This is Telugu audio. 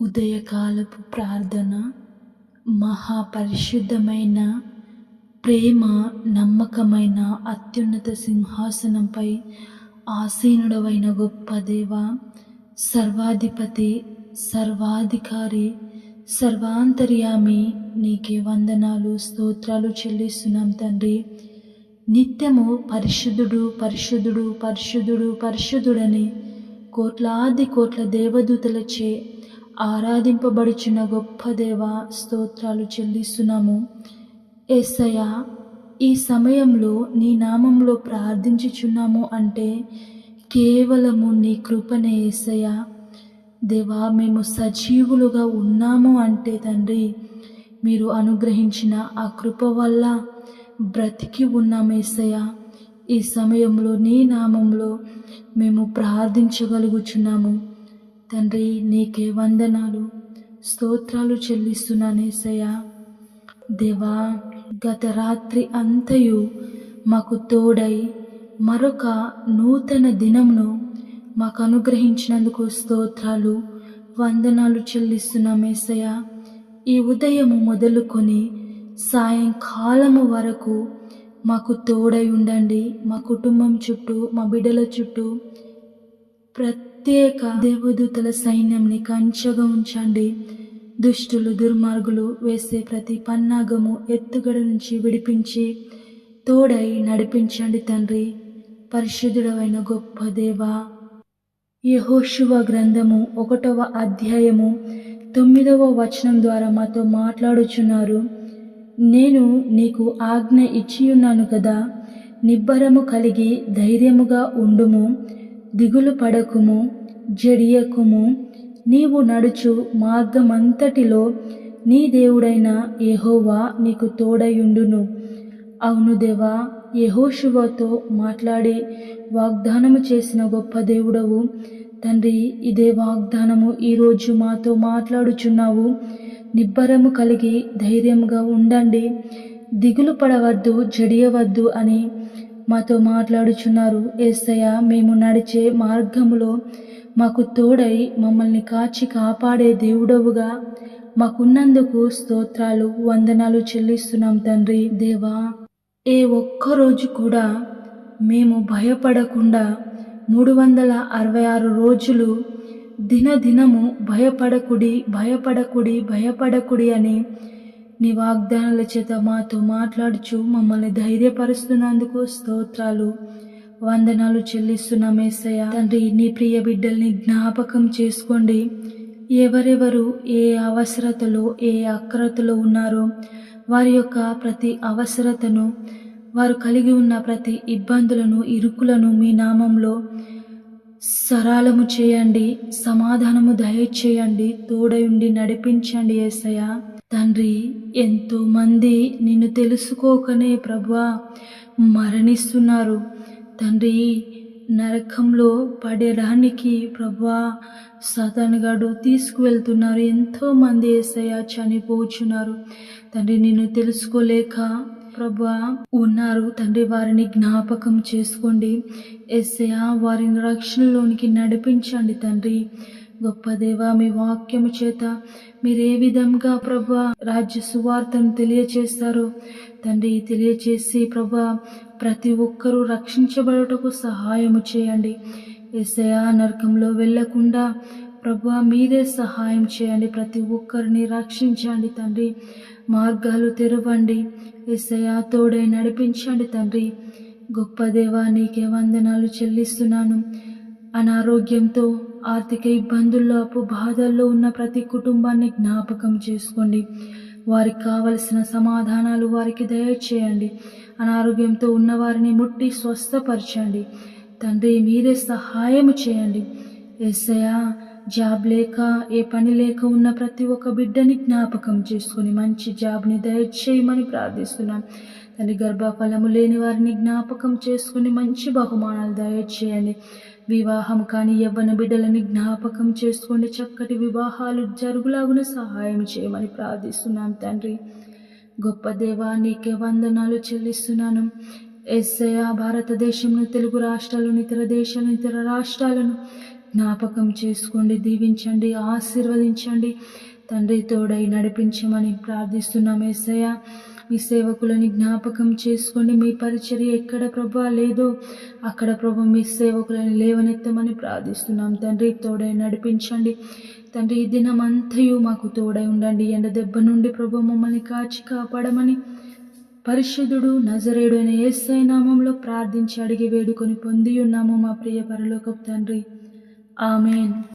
ఉదయకాలపు ప్రార్థన మహాపరిశుద్ధమైన ప్రేమ నమ్మకమైన అత్యున్నత సింహాసనంపై ఆసీనుడవైన గొప్ప దేవ సర్వాధిపతి సర్వాధికారి సర్వాంతర్యామి నీకే వందనాలు స్తోత్రాలు చెల్లిస్తున్నాం తండ్రి. నిత్యము పరిశుద్ధుడు పరిశుద్ధుడు పరిశుద్ధుడు పరిశుద్ధుడని కోట్లాది కోట్ల దేవదూతలచే ఆరాధింపబడుచున్న గొప్ప దేవ స్తోత్రాలు చెల్లిస్తున్నాము. ఏసయ ఈ సమయంలో నీ నామంలో ప్రార్థించుచున్నాము అంటే కేవలము నీ కృపనే ఏసయ దేవా మేము సజీవులుగా ఉన్నాము అంటే తండ్రి మీరు అనుగ్రహించిన ఆ కృప వల్ల బ్రతికి ఉన్నాం ఏసయ్య. ఈ సమయంలో నీ నామంలో మేము ప్రార్థించగలుగుచున్నాము. తండ్రి నీకే వందనాలు. స్తోత్రాలు చెల్లిస్తున్నాను దేవా గత రాత్రి అంతయు మాకు తోడై మరొక నూతన దినమును మాకు అనుగ్రహించినందుకు స్తోత్రాలు వందనాలు చెల్లిస్తున్నాం ఏసయ్య. ఈ ఉదయము మొదలుకొని సాయంకాలము వరకు మాకు తోడై ఉండండి. మా కుటుంబం చుట్టూ మా బిడ్డల చుట్టూ ప్రతి ప్రత్యేక దేవదూతల సైన్యంని కంచగా ఉంచండి. దుష్టులు దుర్మార్గులు వేసే ప్రతి పన్నాగము ఎత్తుగడ నుంచి విడిపించి తోడై నడిపించండి తండ్రి. పరిశుద్ధుడవైన గొప్ప దేవ యహోశువ గ్రంథము ఒకటవ అధ్యాయము తొమ్మిదవ వచనం ద్వారా మాతో మాట్లాడుచున్నారు. నేను నీకు ఆజ్ఞ ఇచ్చియున్నాను కదా నిబ్బరము కలిగి ధైర్యముగా ఉండుము. దిగులు పడకుము జడియకుము. నీవు నడుచు మార్గమంతటిలో నీ దేవుడైన యహోవా నీకు తోడయుండును. అవును దేవా యెహోషువతో మాట్లాడి వాగ్దానము చేసిన గొప్ప దేవుడవు. తండ్రి ఇదే వాగ్దానము ఈరోజు మాతో మాట్లాడుచున్నావు. నిబ్బరము కలిగి ధైర్యంగా ఉండండి. దిగులు పడవద్దు జడియవద్దు అని మాతో మాట్లాడుచున్నారు. ఏసయ్య మేము నడిచే మార్గములో మాకు తోడై మమ్మల్ని కాచి కాపాడే దేవుడవుగా. మాకున్నందుకు స్తోత్రాలు వందనాలు చెల్లిస్తున్నాం తండ్రి దేవా. ఏ ఒక్కరోజు కూడా మేము భయపడకుండా మూడు వందల అరవై ఆరు రోజులు దినదినము భయపడకుడి భయపడకుడి భయపడకుడి అని నీ వాగ్దానాల చేత మాతో మాట్లాడుచు మమ్మల్ని ధైర్యపరుస్తున్నందుకు స్తోత్రాలు. వందనాలు చెల్లిస్తున్నాం ఏసయ్య తండ్రి నీ ప్రియ బిడ్డల్ని జ్ఞాపకం చేసుకోండి. ఎవరెవరు ఏ అవసరతలో ఏ అక్రతలో ఉన్నారో వారి యొక్క ప్రతి అవసరతను వారు కలిగి ఉన్న ప్రతి ఇబ్బందులను ఇరుకులను మీ నామంలో సరళము చేయండి సమాధానము దయచేయండి తోడయుండి నడిపించండి ఏసయ్య. తండ్రి ఎంతోమంది నిన్ను తెలుసుకోకనే ప్రభా మరణిస్తున్నారు. తండ్రి నరకంలో పడేడానికి ప్రభా సతనగాడు తీసుకువెళ్తున్నారు. ఎంతోమంది ఏసయ్య చనిపోచున్నారు. తండ్రి నిన్ను తెలుసుకోలేక ప్రభా ఉన్నారు. తండ్రి వారిని జ్ఞాపకం చేసుకోండి. ఎస్సయా వారిని రక్షణలోనికి నడిపించండి తండ్రి. గొప్పదేవా మీ వాక్యము చేత మీరు ఏ విధంగా ప్రభా రాజ్య సువార్తను తెలియచేస్తారో. తండ్రి తెలియచేసి ప్రభా ప్రతి ఒక్కరూ రక్షించబడుటకు సహాయము చేయండి. ఎస్సయా నరకంలో వెళ్ళకుండా ప్రభా మీరే సహాయం చేయండి. ప్రతి ఒక్కరిని రక్షించండి తండ్రి. మార్గాలు తెరవండి. ఎస్సయా తోడై నడిపించండి తండ్రి. గొప్ప దేవా నీకే వందనాలు చెల్లిస్తున్నాను. అనారోగ్యంతో ఆర్థిక ఇబ్బందుల్లో అప్పు బాధల్లో ఉన్న ప్రతి కుటుంబాన్ని జ్ఞాపకం చేసుకోండి. వారికి కావలసిన సమాధానాలు వారికి దయచేయండి. అనారోగ్యంతో ఉన్నవారిని ముట్టి స్వస్థపరచండి. తండ్రి మీరే సహాయం చేయండి. ఎస్సయా జాబ్ లేక ఏ పని లేక ఉన్న ప్రతి ఒక్క బిడ్డని జ్ఞాపకం చేసుకొని మంచి జాబ్ని దయచేయమని ప్రార్థిస్తున్నాం. తల్లి గర్భఫలము లేని వారిని జ్ఞాపకం చేసుకుని మంచి బహుమానాలు దయచేయండి. వివాహం కానీ యవ్వన బిడ్డలని జ్ఞాపకం చేసుకోండి చక్కటి వివాహాలు జరుగులాగున సహాయం చేయమని ప్రార్థిస్తున్నాం తండ్రి. గొప్ప దేవా నీకే వందనాలు చెల్లిస్తున్నాను. ఎస్ఐ భారతదేశంను తెలుగు రాష్ట్రాలను ఇతర దేశాలను ఇతర రాష్ట్రాలను జ్ఞాపకం చేసుకోండి దీవించండి ఆశీర్వదించండి. తండ్రి తోడై నడిపించమని ప్రార్థిస్తున్నాం ఏసయ్య. మీ సేవకులని జ్ఞాపకం చేసుకోండి. మీ పరిచర్య ఎక్కడ ప్రభా? లేదో. అక్కడ ప్రభు మీ సేవకులని లేవనెత్తమని ప్రార్థిస్తున్నాం. తండ్రి తోడై నడిపించండి. తండ్రి ఈ దినమంతయు మాకు తోడై ఉండండి. ఎండ దెబ్బ నుండి ప్రభు మమ్మల్ని కాచి కాపాడమని పరిశుద్ధుడు నజరేడు అనే ఏసై నామంలో ప్రార్థించి అడిగి వేడుకొని పొంది ఉన్నాము మా ప్రియ పరలోకపు తండ్రి. ఆమెన్.